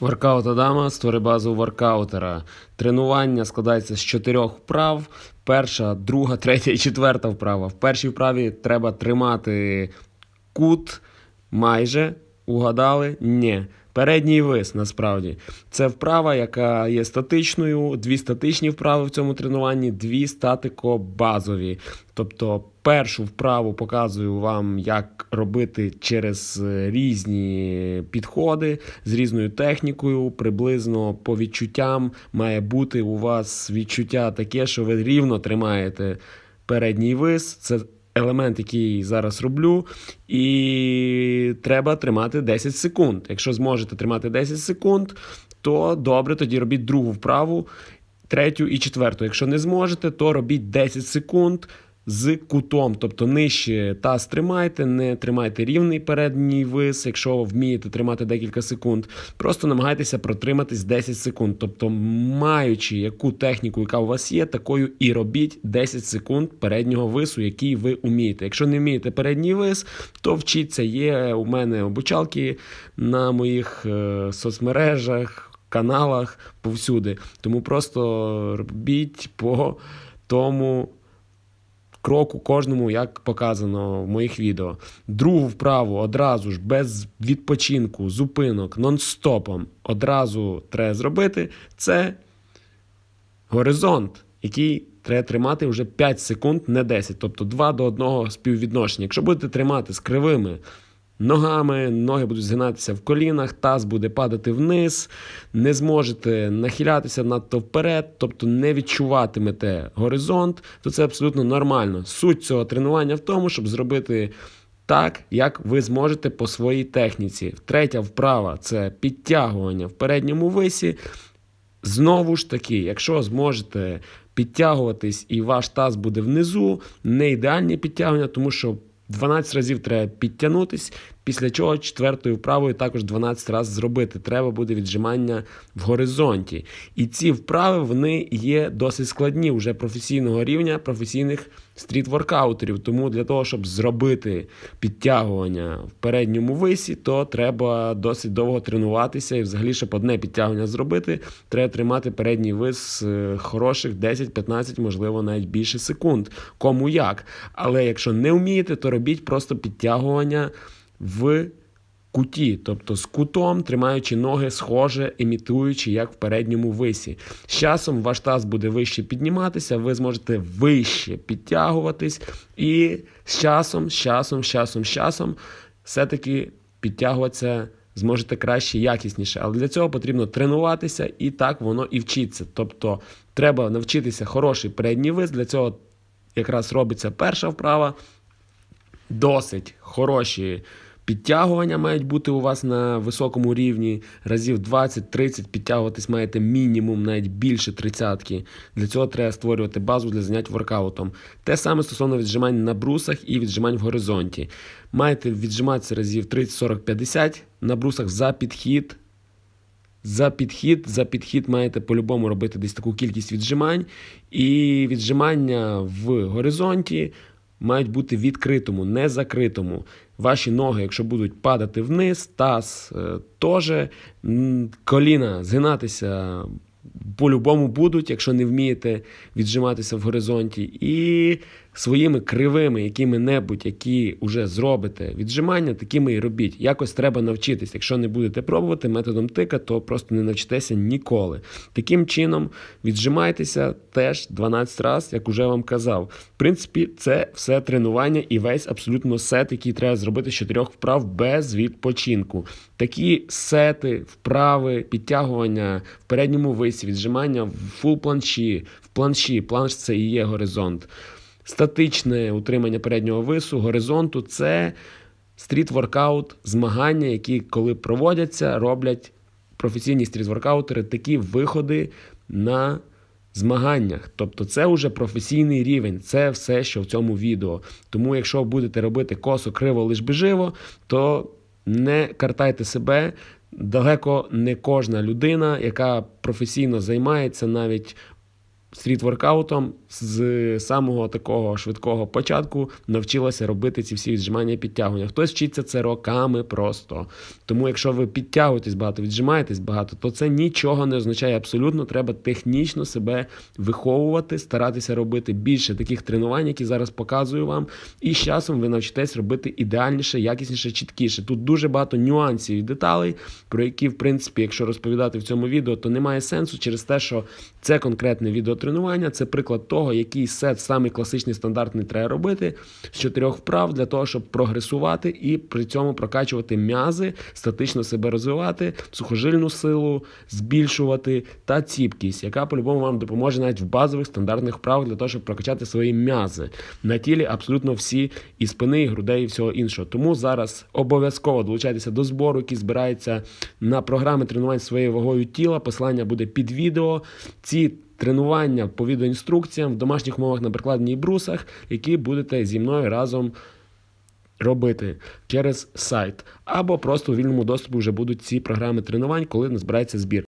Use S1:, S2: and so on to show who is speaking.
S1: Воркаут Адама створи базу воркаутера. Тренування складається з чотирьох вправ. Перша, друга, третя і четверта вправа. В першій вправі треба тримати кут майже. Угадали? Ні. Передній вис насправді. Це вправа, яка є статичною, дві статичні вправи в цьому тренуванні, дві статико-базові. Тобто першу вправу показую вам, як робити через е, різні підходи з різною технікою. Приблизно по відчуттям має бути у вас відчуття таке, що ви рівно тримаєте передній вис. Це елемент, який зараз роблю, і треба тримати 10 секунд. Якщо зможете тримати 10 секунд, то добре, тоді робіть другу вправу, третю і четверту. Якщо не зможете, то робіть 10 секунд. З кутом, тобто нижче таз тримайте, не тримайте рівний передній вис, якщо вмієте тримати декілька секунд. Просто намагайтеся протриматись 10 секунд. Тобто, маючи яку техніку, яка у вас є, такою і робіть 10 секунд переднього вису, який ви вмієте. Якщо не вмієте передній вис, то вчіться. Є у мене обучалки на моїх е, соцмережах, каналах повсюди. Тому просто робіть по тому кроку кожному, як показано в моїх відео. Другу вправу одразу ж без відпочинку, зупинок, нон-стопом одразу треба зробити. Це горизонт, який треба тримати вже 5 секунд, не 10, тобто 2 до 1 співвідношення. Якщо будете тримати з кривими ногами, ноги будуть згинатися в колінах, таз буде падати вниз, не зможете нахилятися надто вперед, тобто не відчуватимете горизонт, то це абсолютно нормально. Суть цього тренування в тому, щоб зробити. Так, як ви зможете по своїй техніці. Третя вправа це підтягування в передньому висі. Знову ж таки, якщо зможете підтягуватись і ваш таз буде внизу, не ідеальні підтягування, тому що 12 разів треба підтягнутись, після чого четвертою вправою також 12 разів зробити. Треба буде віджимання в горизонті. І ці вправи вони є досить складні вже професійного рівня, професійних стріт-воркаутерів. Тому для того, щоб зробити підтягування в передньому висі, то треба досить довго тренуватися. І взагалі, щоб одне підтягування зробити, треба тримати передній вис е, хороших 10-15, можливо, навіть більше секунд. Кому як. Але якщо не вмієте, то робіть просто підтягування в куті, тобто з кутом, тримаючи ноги схоже, імітуючи, як в передньому висі. З часом ваш таз буде вище підніматися, ви зможете вище підтягуватись, і з часом, з часом, з часом, з часом все-таки підтягуватися. Зможете краще, якісніше, але для цього потрібно тренуватися, і так воно і вчиться. Тобто треба навчитися хороший передній вис. Для цього якраз робиться перша вправа. Досить хороші підтягування мають бути у вас на високому рівні. Разів 20-30 підтягуватись маєте мінімум, навіть більше тридцятки. Для цього треба створювати базу для занять воркаутом. Те саме стосовно віджимань на брусах і віджимань в горизонті. Маєте віджиматися разів 30, 40, 50 на брусах за підхід. За підхід, за підхід маєте по-любому робити десь таку кількість віджимань. І віджимання в горизонті мають бути відкритому, не закритому. Ваші ноги, якщо будуть падати вниз, таз е, теж, коліна згинатися по-любому будуть, якщо не вмієте віджиматися в горизонті. І своїми кривими, якими-небудь, які вже зробите віджимання, такими і робіть. Якось треба навчитись. Якщо не будете пробувати методом тика, то просто не навчитеся ніколи. Таким чином, віджимайтеся теж 12 разів, як уже вам казав. В принципі, це все тренування і весь абсолютно сет, який треба зробити з чотирьох вправ без відпочинку. Такі сети, вправи, підтягування в передньому висі, віджимання в фул планші, в планші. Планш це і є горизонт. Статичне утримання переднього вису, горизонту це стріт-воркаут, змагання, які, коли проводяться, роблять професійні стріт-воркаутери такі виходи на змаганнях. Тобто це вже професійний рівень, це все, що в цьому відео. Тому, якщо будете робити косо, криво, лиш би живо, то не картайте себе. Далеко не кожна людина, яка професійно займається навіть стріт-воркаутом з самого такого швидкого початку навчилася робити ці всі віджимання і підтягування. Хтось вчиться це роками просто. Тому, якщо ви підтягуєтесь багато, віджимаєтесь багато, то це нічого не означає абсолютно. Треба технічно себе виховувати, старатися робити більше таких тренувань, які зараз показую вам. І з часом ви навчитесь робити ідеальніше, якісніше, чіткіше. Тут дуже багато нюансів і деталей, про які, в принципі, якщо розповідати в цьому відео, то немає сенсу через те, що це конкретне відеотренування, це приклад того, який сет самий класичний стандартний треба робити з чотирьох вправ для того, щоб прогресувати і при цьому прокачувати м'язи, статично себе розвивати, сухожильну силу, збільшувати та ціпкість, яка по-любому вам допоможе навіть в базових стандартних вправах для того, щоб прокачати свої м'язи на тілі абсолютно всі і спини, і грудей, і всього іншого. Тому зараз обов'язково долучайтеся до збору, який збирається на програми тренувань своєю вагою тіла. Посилання буде під відео. Ці тренування по відеоінструкціям в домашніх умовах на прикладній брусах, які будете зі мною разом робити через сайт, або просто у вільному доступі вже будуть ці програми тренувань, коли назбирається збір.